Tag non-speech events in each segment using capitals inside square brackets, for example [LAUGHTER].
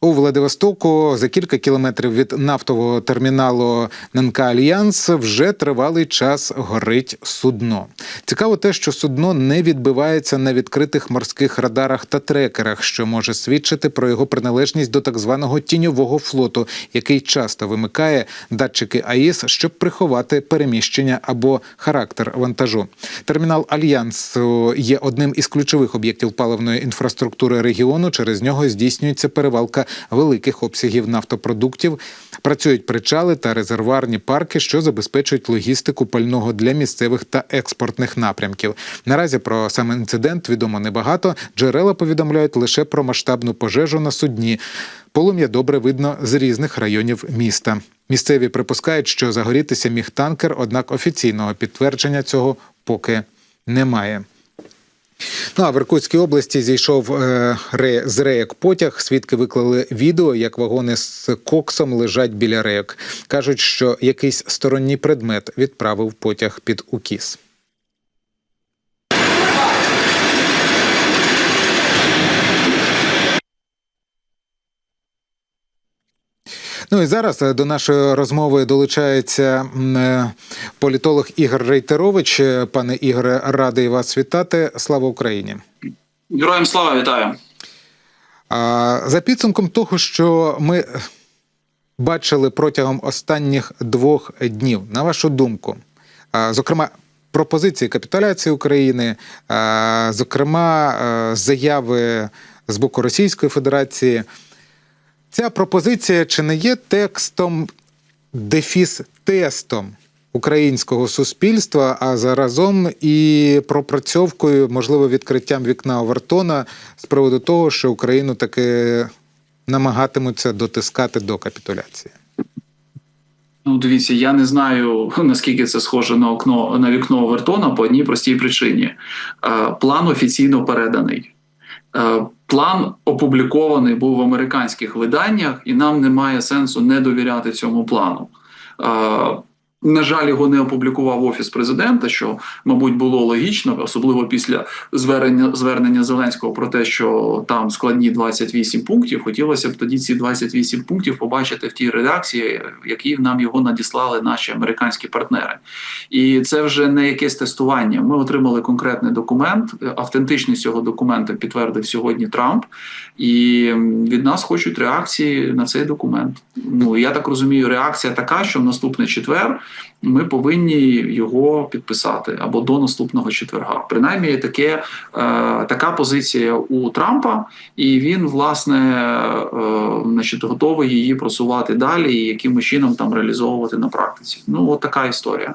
У Владивостоку за кілька кілометрів від нафтового терміналу ННК Альянс вже тривалий час горить судно. Цікаво те, що судно не відбивається на відкритих морських радарах та трекерах, що може свідчити про його приналежність до так званого тіньового флоту, який часто вимикає датчики АІС, щоб приховати переміщення або характер вантажу. Термінал Альянс є одним із ключових об'єктів паливної інфраструктури регіону. Через нього здійснюється перевалка великих обсягів нафтопродуктів. Працюють причали та резервуарні парки, що забезпечують логістику пального для місцевих та експортних напрямків. Наразі про сам інцидент відомо небагато. Джерела повідомляють лише про масштабну пожежу на судні. Полум'я добре видно з різних районів міста. Місцеві припускають, що загорітися міг танкер, однак офіційного підтвердження цього поки немає. А в Іркутській області зійшов е, з рейок потяг. Свідки виклали відео, як вагони з коксом лежать біля рейок. Кажуть, що якийсь сторонній предмет відправив потяг під укіс. Ну і зараз е, до нашої розмови долучається е, політолог Ігор Рейтерович. Е, Пане Ігоре, радий вас вітати. Слава Україні! Героям слава вітаю. За підсумком того, що ми бачили протягом останніх двох днів, на вашу думку, зокрема, пропозиції капітуляції України, зокрема, заяви з боку Російської Федерації, ця пропозиція чи не є текстом дефіс тестом українського суспільства, а заразом і пропрацьовкою, можливо, відкриттям вікна Овертона з приводу того, що Україну таки намагатимуться дотискати до капітуляції. Ну, дивіться, я не знаю [LAUGHS] наскільки це схоже на окно на вікно Овертона по одній простій причині. Е, план офіційно переданий. План опублікований був в американських виданнях, і нам немає сенсу не довіряти цьому плану. На жаль, його не опублікував офіс президента, що мабуть було логічно, особливо після звернення звернення Зеленського про те, що там складні 28 пунктів. Хотілося б тоді ці 28 пунктів побачити в тій редакції, в якій нам його надіслали наші американські партнери. І це вже не якесь тестування. Ми отримали конкретний документ. Автентичність цього документа підтвердив сьогодні Трамп, і від нас хочуть реакції на цей документ. Ну я так розумію, реакція така, що в наступний четвер ми повинні його підписати або до наступного четверга. Принаймні, таке е, така позиція у Трампа, і він власне е, значить, готовий її просувати далі і якимось чином там реалізовувати на практиці. Ну от така історія.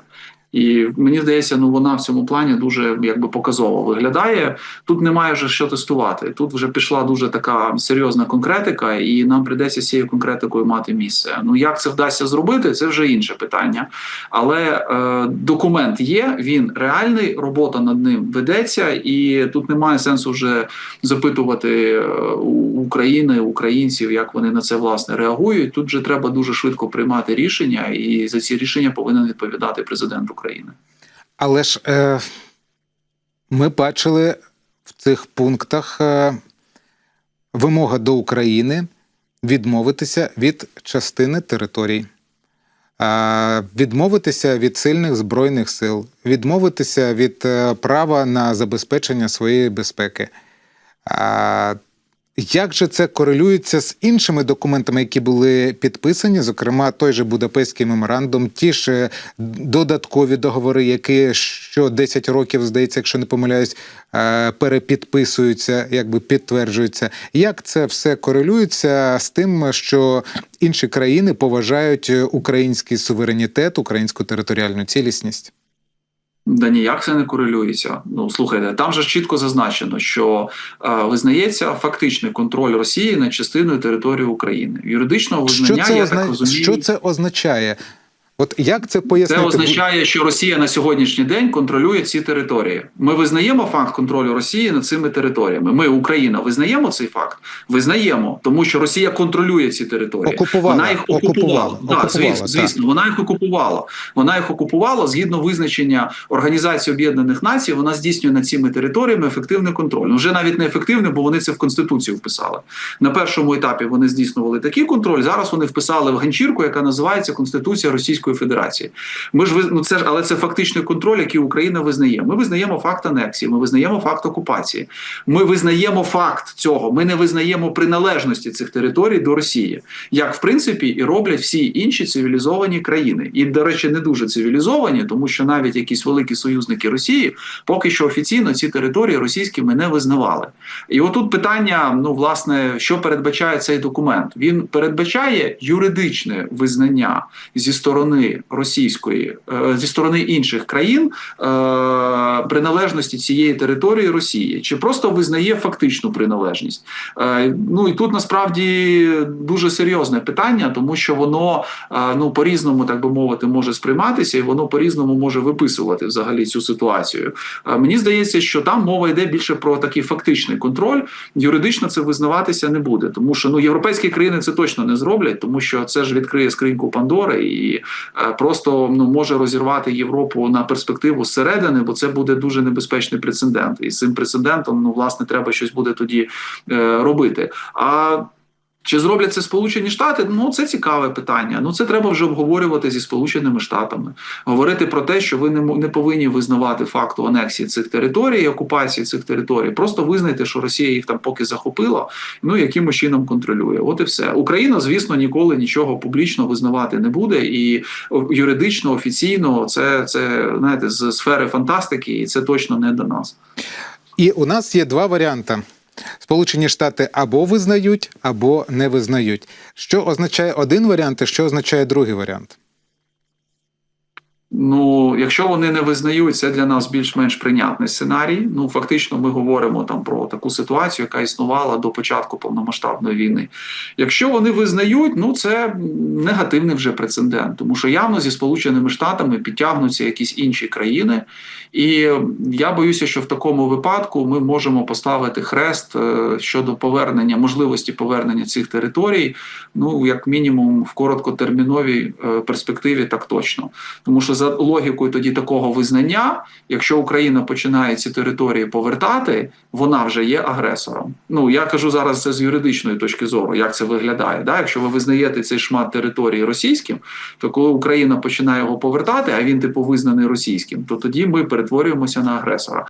І мені здається, ну вона в цьому плані дуже якби показово виглядає. Тут немає вже що тестувати. Тут вже пішла дуже така серйозна конкретика, і нам прийдеться з цією конкретикою мати місце. Ну як це вдасться зробити, це вже інше питання. Але е, документ є, він реальний, робота над ним ведеться, і тут немає сенсу вже запитувати України, українців, як вони на це власне реагують. Тут вже треба дуже швидко приймати рішення, і за ці рішення повинен відповідати президент України. України. Але ж е, ми бачили в цих пунктах е, вимога до України відмовитися від частини територій, відмовитися від сильних збройних сил, відмовитися від е, права на забезпечення своєї безпеки. Е, як же це корелюється з іншими документами, які були підписані, зокрема той же Будапештський меморандум, ті ж додаткові договори, які що 10 років, здається, якщо не помиляюсь, перепідписуються, якби підтверджуються. Як це все корелюється з тим, що інші країни поважають український суверенітет, українську територіальну цілісність? Да ніяк це не корелюється. Ну слухайте, там же чітко зазначено, що е, визнається фактичний контроль Росії над частиною території України. Юридичного визнання що це я озна... так розумію. Що це означає? От як це Це означає, що Росія на сьогоднішній день контролює ці території. Ми визнаємо факт контролю Росії над цими територіями. Ми, Україна, визнаємо цей факт? Визнаємо, тому що Росія контролює ці території. Окупувала, Вона їх окупувала. окупувала, Да, окупувала, звісно, так. звісно, вона їх окупувала. Вона їх окупувала згідно визначення Організації Об'єднаних Націй. Вона здійснює над цими територіями ефективний контроль. Ну, вже навіть не ефективний, бо вони це в конституцію вписали. На першому етапі вони здійснювали такий контроль. Зараз вони вписали в ганчірку, яка називається Конституція Російської Федерації. Ми ж ну це ж, але це фактичний контроль, який Україна визнає. Ми визнаємо факт анексії, ми визнаємо факт окупації. Ми визнаємо факт цього. Ми не визнаємо приналежності цих територій до Росії, як в принципі і роблять всі інші цивілізовані країни. І, до речі, не дуже цивілізовані, тому що навіть якісь великі союзники Росії поки що офіційно ці території російськими не визнавали. І отут питання: ну, власне, що передбачає цей документ? Він передбачає юридичне визнання зі сторони російської, е, зі сторони інших країн е, приналежності цієї території Росії, чи просто визнає фактичну приналежність? Е, Ну і тут насправді дуже серйозне питання, тому що воно ну по різному, так би мовити, може сприйматися, і воно по різному може виписувати взагалі цю ситуацію. Мені здається, що там мова йде більше про такий фактичний контроль. Юридично це визнаватися не буде, тому що ну європейські країни це точно не зроблять, тому що це ж відкриє скриньку Пандори і просто ну може розірвати Європу на перспективу зсередини, бо це буде дуже небезпечний прецедент. І з цим прецедентом ну власне треба щось буде тоді е, робити. А чи зроблять це Сполучені Штати? Ну це цікаве питання. Ну це треба вже обговорювати зі Сполученими Штатами, говорити про те, що ви не, повинні визнавати факту анексії цих територій, окупації цих територій. Просто визнайте, що Росія їх там поки захопила, ну якимось чином контролює. От і все. Україна, звісно, ніколи нічого публічно визнавати не буде, і юридично, офіційно це, це знаєте, з сфери фантастики, і це точно не до нас. І у нас є два варіанти. Сполучені Штати або визнають, або не визнають. Що означає один варіант, і що означає другий варіант? Ну, якщо вони не визнають, це для нас більш-менш прийнятний сценарій. Ну, фактично, ми говоримо там про таку ситуацію, яка існувала до початку повномасштабної війни. Якщо вони визнають, ну це негативний вже прецедент, тому що явно зі Сполученими Штатами підтягнуться якісь інші країни, і я боюся, що в такому випадку ми можемо поставити хрест е, щодо повернення можливості повернення цих територій. Ну як мінімум в короткотерміновій е, перспективі, так точно. Тому що за логікою тоді такого визнання, якщо Україна починає ці території повертати, вона вже є агресором. Ну я кажу зараз це з юридичної точки зору, як це виглядає. Да? Якщо ви визнаєте цей шмат території російським, то коли Україна починає його повертати, а він типу визнаний російським, то тоді ми перетворюємося на агресора.